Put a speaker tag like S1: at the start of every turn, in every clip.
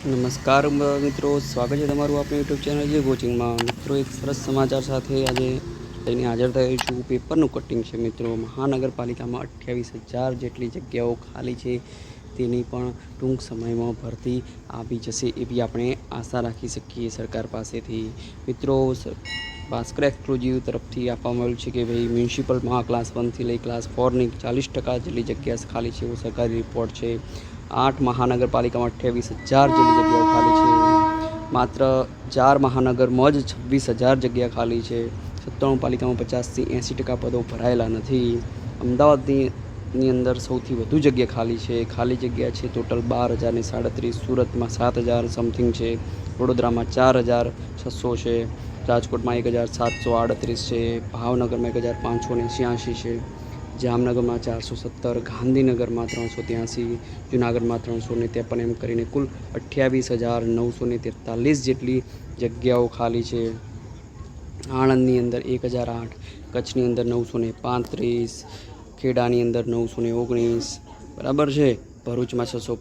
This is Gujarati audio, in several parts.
S1: નમસ્કાર મિત્રો, સ્વાગત છે તમારું આપણે યુટ્યુબ ચેનલ જે કોચિંગમાં મિત્રો, એક સરસ સમાચાર સાથે આજે લઈને હાજર થયો છું. પેપરનું કટિંગ છે મિત્રો. મહાનગરપાલિકામાં અઠ્યાવીસ હજાર જેટલી જગ્યાઓ ખાલી છે. તેની પણ ટૂંક સમયમાં ભરતી આવી જશે એવી આપણે આશા રાખી શકીએ સરકાર પાસેથી. મિત્રો ભાસ્કર એક્સક્લુઝિવ તરફથી આપવામાં આવ્યું છે કે ભાઈ મ્યુનિસિપલમાં ક્લાસ વનથી લઈ ક્લાસ ફોરની ચાલીસ ટકા જેટલી જગ્યા ખાલી છે, એવો સરકારી રિપોર્ટ છે. આઠ મહાનગરપાલિકામાં અઠ્યાવીસ હજાર જેટલી જગ્યાઓ ખાલી છે. માત્ર ચાર મહાનગરમાં જ છવ્વીસ હજાર જગ્યા ખાલી છે. સત્તાણું પાલિકામાં પચાસથી એંસી ટકા પદો ભરાયેલા નથી. અમદાવાદની ની અંદર સૌથી વધુ જગ્યા ખાલી છે. ખાલી જગ્યા છે ટોટલ બાર હજાર ને સાડત્રીસ, સુરતમાં સાત હજાર સમથિંગ છે, વડોદરામાં ચાર હજાર છસો છે. રાજકોટમાં એક હજાર સાતસો આડત્રીસ છે, ભાવનગરમાં એક હજાર પાંચસો ને છ્યાસી છે, જામનગરમાં ચારસો સત્તર, ગાંધીનગરમાં ત્રણસો ત્યાંસી, જુનાગઢમાં ત્રણસો ને ત્રેપન એમ કરીને કુલ અઠ્યાવીસ હજાર નવસો ને તેતાલીસ જેટલી જગ્યાઓ ખાલી છે. આણંદની અંદર એક હજાર આઠ, કચ્છની અંદર નવસો ને પાંત્રીસ, ખેડાની અંદર નવસો ને ઓગણીસ, બરાબર છે? ભરૂચમાં છસો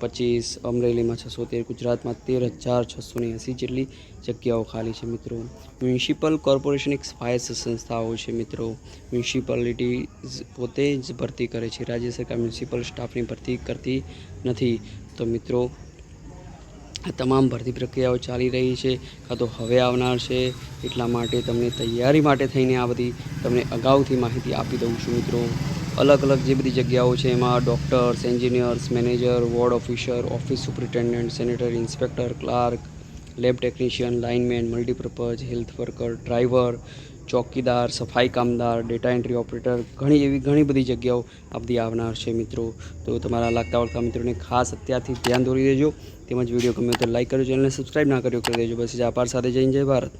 S1: પચીસ, અમરેલીમાં છસો તેર, ગુજરાતમાં તેર હજાર છસો ને એંસી જેટલી જગ્યાઓ ખાલી છે મિત્રો. મ્યુનિસિપલ કોર્પોરેશન એક સ્વાયત્ત સંસ્થાઓ છે મિત્રો. મ્યુનિસિપાલિટી પોતે જ ભરતી કરે છે. રાજ્ય સરકાર મ્યુનિસિપલ સ્ટાફની ભરતી કરતી નથી. તો મિત્રો તમામ ભરતી પ્રક્રિયાઓ ચાલી રહી છે, કાં તો હવે આવનાર છે, એટલા માટે તમને તૈયારી માટે થઈને આ બધી તમને અગાઉથી માહિતી આપી દઉં છું મિત્રો. અલગ અલગ જે બધી જગ્યાઓ છે એમાં doctors, engineers, manager, ward officer, office superintendent, sanitary, inspector, clerk, lab technician, lineman, multipurpose, health worker driver ચોકીદાર, સફાઈ કામદાર ડેટા એન્ટ્રી ઓપરેટર ઘણી એવી ઘણી બધી જગ્યાઓ આ બધી આવનાર છે મિત્રો. તો તમારા લાગતા વળતા મિત્રોને ખાસ અત્યારથી ધ્યાન દોરી દેજો. તેમજ વીડિયો ગમે તો લાઈક કરજો, ચેનલને સબસ્ક્રાઈબ ના કર્યો, કરી દેજો. બસ આભાર સાથે જઈને જય ભારત.